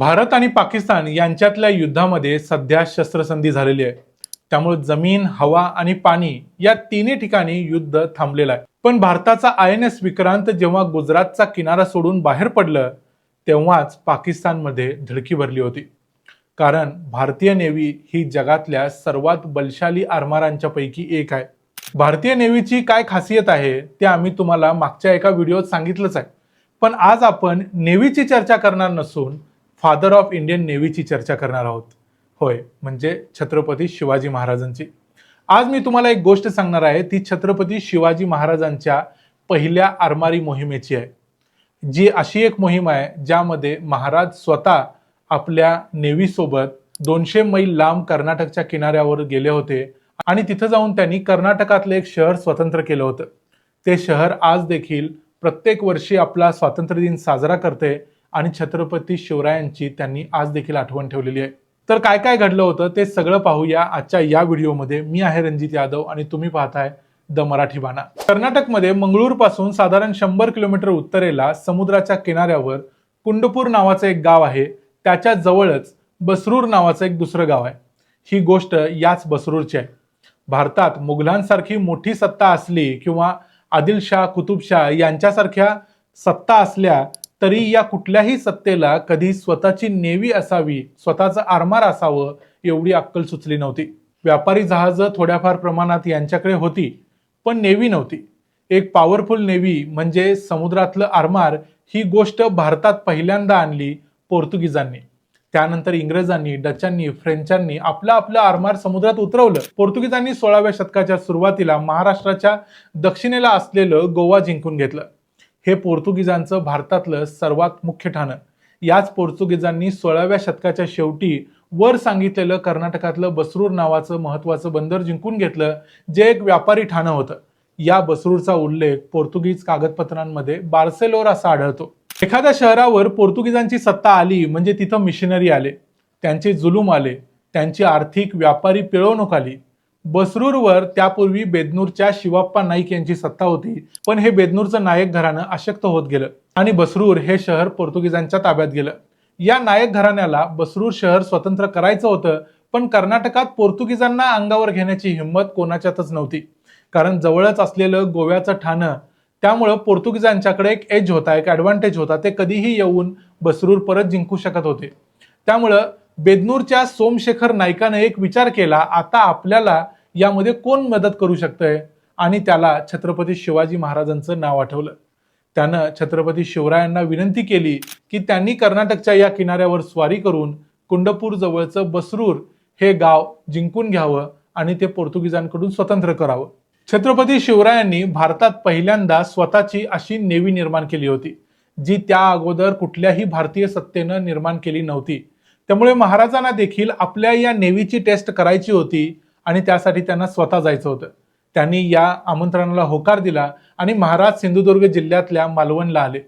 भारत आणि पाकिस्तान यांच्यातल्या युद्धामध्ये सध्या शस्त्रसंधी झालेली आहे. त्यामुळे जमीन हवा आणि पाणी या तिन्ही ठिकाणी युद्ध थांबलेलं आहे. पण भारताचा आय एन एस विक्रांत जेव्हा गुजरातचा किनारा सोडून बाहेर पडलं तेव्हाच पाकिस्तानमध्ये धडकी भरली होती. कारण भारतीय नेव्ही ही जगातल्या सर्वात बलशाली आरमारांच्या पैकी एक आहे. भारतीय नेव्हीची काय खासियत आहे ते आम्ही तुम्हाला मागच्या एका व्हिडिओत सांगितलंच आहे. पण आज आपण नेव्हीची चर्चा करणार नसून फादर ऑफ इंडियन नेव्हीची चर्चा करणार आहोत. होय म्हणजे छत्रपती शिवाजी महाराजांची. आज मी तुम्हाला एक गोष्ट सांगणार आहे ती छत्रपती शिवाजी महाराजांच्या पहिल्या आरमारी मोहिमेची आहे. जी अशी एक मोहीम आहे ज्यामध्ये महाराज स्वतः आपल्या नेव्हीसोबत दोनशे मैल लांब कर्नाटकच्या किनाऱ्यावर गेले होते आणि तिथं जाऊन त्यांनी कर्नाटकातलं एक शहर स्वतंत्र केलं होतं. ते शहर आज देखील प्रत्येक वर्षी आपला स्वातंत्र्य दिन साजरा करते आणि छत्रपती शिवरायांची त्यांनी आज देखील आठवण ठेवलेली आहे. तर काय काय घडलं होतं ते सगळं पाहूया आजच्या या व्हिडिओमध्ये. मी आहे रणजित यादव आणि तुम्ही पाहताय द मराठी बाणा. कर्नाटकमध्ये मंगळूरपासून साधारण शंभर किलोमीटर उत्तरेला समुद्राच्या किनाऱ्यावर कुंडपूर नावाचं एक गाव आहे. त्याच्या जवळच बसरूर नावाचं एक दुसरं गाव आहे. ही गोष्ट याच बसरूरची आहे. भारतात मुघलांसारखी मोठी सत्ता असली किंवा आदिलशाह कुतुबशाह यांच्यासारख्या सत्ता असल्या तरी या कुठल्याही सत्तेला कधी स्वतःची नेवी असावी स्वतःचं आरमार असावं एवढी अक्कल सुचली नव्हती. व्यापारी जहाजं थोड्याफार प्रमाणात यांच्याकडे होती पण नेव्ही नव्हती. एक पॉवरफुल नेव्ही म्हणजे समुद्रातलं आरमार ही गोष्ट भारतात पहिल्यांदा आणली पोर्तुगीजांनी. त्यानंतर इंग्रजांनी डचांनी फ्रेंचांनी आपलं आपलं आरमार समुद्रात उतरवलं. पोर्तुगीजांनी सोळाव्या शतकाच्या सुरुवातीला महाराष्ट्राच्या दक्षिणेला असलेलं गोवा जिंकून घेतलं. हे पोर्तुगीजांचं भारतातलं सर्वात मुख्य ठाणं. याच पोर्तुगीजांनी सोळाव्या शतकाच्या शेवटी वर सांगितलेलं कर्नाटकातलं बसरूर नावाचं महत्वाचं बंदर जिंकून घेतलं जे एक व्यापारी ठाणं होतं. या बसरूरचा उल्लेख पोर्तुगीज कागदपत्रांमध्ये बार्सेलोर असा आढळतो. एखाद्या शहरावर पोर्तुगीजांची सत्ता आली म्हणजे तिथं मिशनरी आले त्यांचे जुलूम आले त्यांची आर्थिक व्यापारी पिळवणूक आली बसरूरवर त्यापूर्वी बेदनूरच्या शिवाप्पा नाईक यांची सत्ता होती. पण हे बेदनूरचं नायक घराणं अशक्त होत गेलं आणि बसरूर हे शहर पोर्तुगीजांच्या ताब्यात गेलं. या नायक घराण्याला बसरूर शहर स्वतंत्र करायचं होतं पण कर्नाटकात पोर्तुगीजांना अंगावर घेण्याची हिंमत कोणाच्यातच नव्हती. कारण जवळच असलेलं गोव्याचं ठाणं त्यामुळं पोर्तुगीजांच्याकडे एक एज होता एक ॲडव्हान्टेज होता ते कधीही येऊन बसरूर परत जिंकू शकत होते. त्यामुळं बेदनूरच्या सोमशेखर नाईकानं एक विचार केला आता आपल्याला यामध्ये कोण मदत करू शकतंय? आणि त्याला छत्रपती शिवाजी महाराजांचं नाव आठवलं. त्यानं छत्रपती शिवरायांना विनंती केली की त्यांनी कर्नाटकच्या या किनाऱ्यावर स्वारी करून कुंडपूर जवळचं बसरूर हे गाव जिंकून घ्यावं आणि ते पोर्तुगीजांकडून स्वतंत्र करावं. छत्रपती शिवरायांनी भारतात पहिल्यांदा स्वतःची अशी नेव्ही निर्माण केली होती जी त्या अगोदर कुठल्याही भारतीय सत्तेनं निर्माण केली नव्हती. त्यामुळे महाराजांना देखील आपल्या या नेव्हीची टेस्ट करायची होती आणि त्यासाठी त्यांना स्वतः जायचं होतं. त्यांनी या आमंत्रणाला होकार दिला आणि महाराज सिंधुदुर्ग जिल्ह्यातल्या मालवणला आले.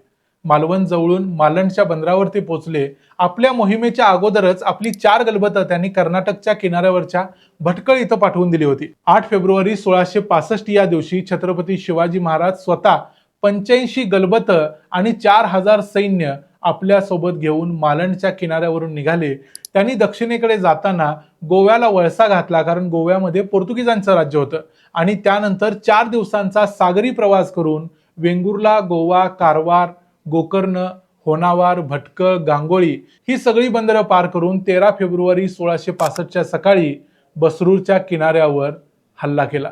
मालवण जवळून मालंडच्या बंदरावरती पोहोचले. आपल्या मोहिमेच्या अगोदरच आपली चार गलबतं त्यांनी कर्नाटकच्या किनाऱ्यावरच्या भटकळ इथं पाठवून दिली होती. आठ फेब्रुवारी सोळाशे पासष्ट या दिवशी छत्रपती शिवाजी महाराज स्वतः पंच्याऐंशी गलबतं आणि चार हजार सैन्य आपल्यासोबत घेऊन मालंडच्या किनाऱ्यावरून निघाले. त्यांनी दक्षिणेकडे जाताना गोव्याला वळसा घातला कारण गोव्यामध्ये पोर्तुगीजांचं राज्य होतं. आणि त्यानंतर चार दिवसांचा सागरी प्रवास करून वेंगुर्ला गोवा कारवार गोकर्ण होनावार भटकळ गांगोळी ही सगळी बंदरं पार करून तेरा फेब्रुवारी सोळाशे पासष्टच्या सकाळी बसरूरच्या किनाऱ्यावर हल्ला केला.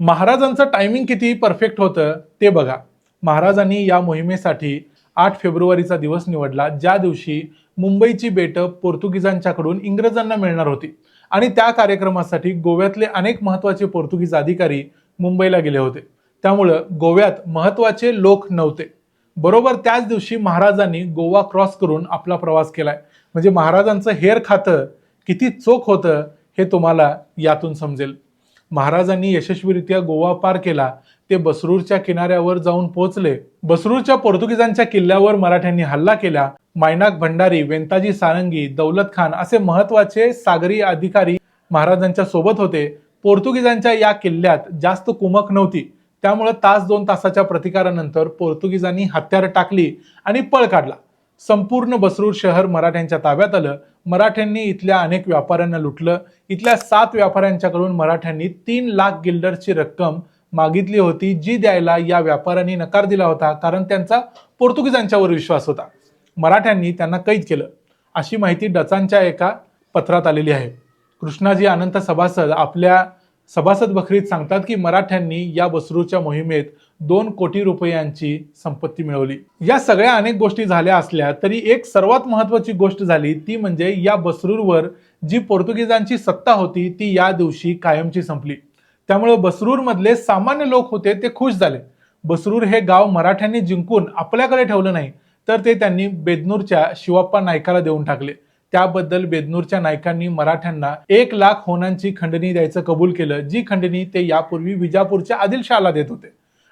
महाराजांचं टायमिंग किती परफेक्ट होतं ते बघा. महाराजांनी या मोहिमेसाठी आठ फेब्रुवारीचा दिवस निवडला. ज्या दिवशी मुंबईची बेटं पोर्तुगीजांच्याकडून इंग्रजांना मिळणार होती. आणि त्या कार्यक्रमासाठी गोव्यातले अनेक महत्त्वाचे पोर्तुगीज अधिकारी मुंबईला गेले होते. त्यामुळं गोव्यात महत्त्वाचे लोक नव्हते. बरोबर त्याच दिवशी महाराजांनी गोवा क्रॉस करून आपला प्रवास केलाय. म्हणजे महाराजांचं हेर खातं किती चोख होतं हे तुम्हाला यातून समजेल. महाराजांनी यशस्वीरित्या गोवा पार केला ते बसरूरच्या किनाऱ्यावर जाऊन पोहोचले. बसरूरच्या पोर्तुगीजांच्या किल्ल्यावर मराठ्यांनी हल्ला केला. मायनाक भंडारी वेंताजी सारंगी दौलत खान असे महत्त्वाचे सागरी अधिकारी महाराजांच्या सोबत होते. पोर्तुगीजांच्या या किल्ल्यात जास्त कुमक नव्हती. त्यामुळे तास दोन तासाच्या प्रतिकारानंतर पोर्तुगीजांनी हत्यार टाकली आणि पळ काढला. संपूर्ण बसरूर शहर मराठ्यांच्या ताब्यात आलं. मराठ्यांनी इथल्या अनेक व्यापाऱ्यांना लुटलं. इथल्या सात व्यापाऱ्यांच्याकडून मराठ्यांनी तीन लाख गिल्डर्सची रक्कम मागितली होती जी द्यायला या व्यापाऱ्यांनी नकार दिला होता कारण त्यांचा पोर्तुगीजांच्यावर विश्वास होता. मराठ्यांनी त्यांना कैद केलं. अशी माहिती डचांच्या एका पत्रात आलेली आहे. कृष्णाजी अनंत सभासद आपल्या सभासद बखरीत सांगतात की मराठ्यांनी या बसरूच्या मोहिमेत दोन कोटी रुपयांची संपत्ती मिळवली. या सगळ्या अनेक गोष्टी झाल्या असल्या तरी एक सर्वात महत्वाची गोष्ट झाली ती म्हणजे या बसरूरवर जी पोर्तुगीजांची सत्ता होती ती या दिवशी कायमची संपली. त्यामुळे बसरूरमधले सामान्य लोक होते ते खुश झाले. बसरूर हे गाव मराठ्यांनी जिंकून आपल्याकडे ठेवलं नाही तर ते त्यांनी बेदनूरच्या शिवाप्पा नायकाला देऊन टाकले. त्याबद्दल बेदनूरच्या नायकांनी मराठ्यांना एक लाख होनांची खंडणी द्यायचं कबूल केलं जी खंडणी ते यापूर्वी विजापूरच्या आदिलशहाला देत होते.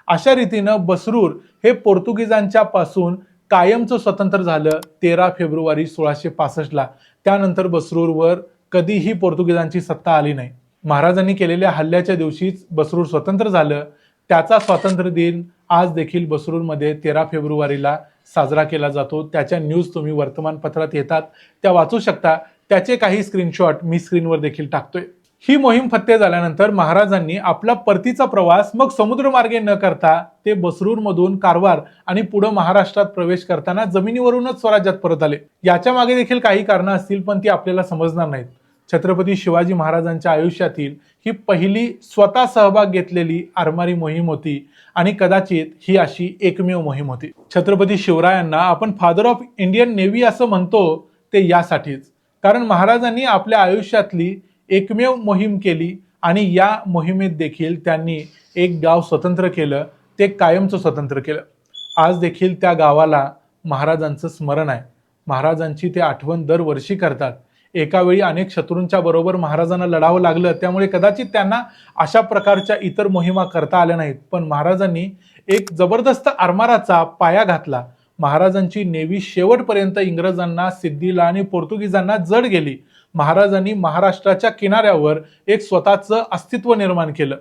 अशा रीतीनं बसरूर हे पोर्तुगीजांच्या पासून कायमचं स्वतंत्र झालं तेरा फेब्रुवारी सोळाशे पासष्टला त्यानंतर बसरूरवर कधीही पोर्तुगीजांची सत्ता आली नाही. महाराजांनी केलेल्या हल्ल्याच्या दिवशीच बसरूर स्वतंत्र झालं. त्याचा स्वातंत्र्य दिन आज देखील बसरूरमध्ये तेरा फेब्रुवारीला साजरा केला जातो. त्याच्या न्यूज तुम्ही वर्तमानपत्रात येतात. त्या वाचू शकता. त्याचे काही स्क्रीनशॉट मी स्क्रीनवर देखील टाकतोय. ही मोहीम फत्ते झाल्यानंतर महाराजांनी आपला परतीचा प्रवास मग समुद्रमार्गे न करता ते बसरूरमधून कारवार आणि पुढे महाराष्ट्रात प्रवेश करताना जमिनीवरूनच स्वराज्यात परत आले. याच्या मागे देखील काही कारणं असतील पण ती आपल्याला समजणार नाहीत. छत्रपती शिवाजी महाराजांच्या आयुष्यातील ही पहिली स्वतः सहभाग घेतलेली आरमारी मोहीम होती आणि कदाचित ही अशी एकमेव मोहीम होती. छत्रपती शिवरायांना आपण फादर ऑफ इंडियन नेव्ही असं म्हणतो ते यासाठीच. कारण महाराजांनी आपल्या आयुष्यातली एकमेव मोहीम केली आणि या मोहिमेत देखील त्यांनी एक गाव स्वतंत्र केलं ते कायमचं स्वतंत्र केलं. आज देखील त्या गावाला महाराजांचं स्मरण आहे. महाराजांची ते आठवण दरवर्षी करतात. एकावेळी अनेक शत्रूंच्या बरोबर महाराजांना लढावं लागलं त्यामुळे कदाचित त्यांना अशा प्रकारच्या इतर मोहिमा करता आल्या नाहीत. पण महाराजांनी एक जबरदस्त आरमाराचा पाया घातला. महाराजांची नेव्ही शेवटपर्यंत इंग्रजांना सिद्धीला आणि पोर्तुगीजांना जड गेली. महाराजांनी महाराष्ट्राच्या किनाऱ्यावर एक स्वतःचं अस्तित्व निर्माण केलं.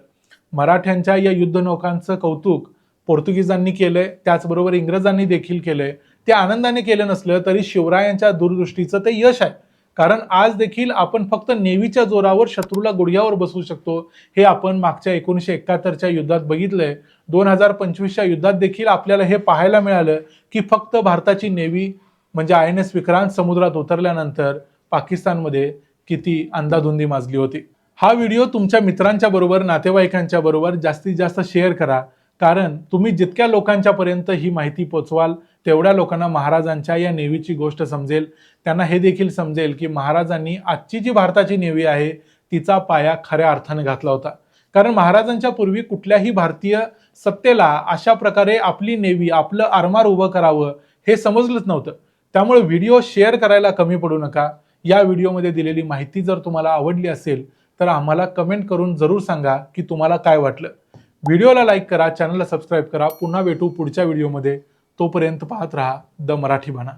मराठ्यांच्या या युद्धनौकांचं कौतुक पोर्तुगीजांनी केलंय त्याचबरोबर इंग्रजांनी देखील केलंय. ते आनंदाने केलं नसलं तरी शिवरायांच्या दूरदृष्टीचं ते यश आहे. कारण आज देखील आपण फक्त नेव्हीच्या जोरावर शत्रूला गुडघ्यावर बसवू शकतो. हे आपण मागच्या एकोणीसशे एकाहत्तरच्या युद्धात बघितलंय. दोन हजार पंचवीसच्या युद्धात देखील आपल्याला हे पाहायला मिळालं की फक्त भारताची नेव्ही म्हणजे आय एन एस विक्रांत समुद्रात उतरल्यानंतर पाकिस्तानमध्ये किती अंदाधुंदी माजली होती. हा व्हिडिओ तुमच्या मित्रांच्या बरोबर नातेवाईकांच्या बरोबर जास्तीत जास्त शेअर करा. कारण तुम्ही जितक्या लोकांच्या पर्यंत ही माहिती पोचवाल तेवढ्या लोकांना महाराजांच्या या नेव्हीची गोष्ट समजेल. त्यांना हे देखील समजेल की महाराजांनी आजची जी भारताची नेव्ही आहे तिचा पाया खऱ्या अर्थाने घातला होता. कारण महाराजांच्या पूर्वी कुठल्याही भारतीय सत्तेला अशा प्रकारे आपली नेव्ही आपलं आरमार उभं करावं हे समजलंच नव्हतं. त्यामुळे व्हिडिओ शेअर करायला कमी पडू नका. या व्हिडिओमध्ये दिलेली माहिती जर तुम्हाला आवडली असेल तर आम्हाला कमेंट करून जरूर सांगा की तुम्हाला काय वाटलं. व्हिडिओला लाईक करा चॅनलला सबस्क्राईब करा. पुन्हा भेटू पुढच्या व्हिडिओमध्ये. तोपर्यंत पाहत राहा द मराठी म्हणा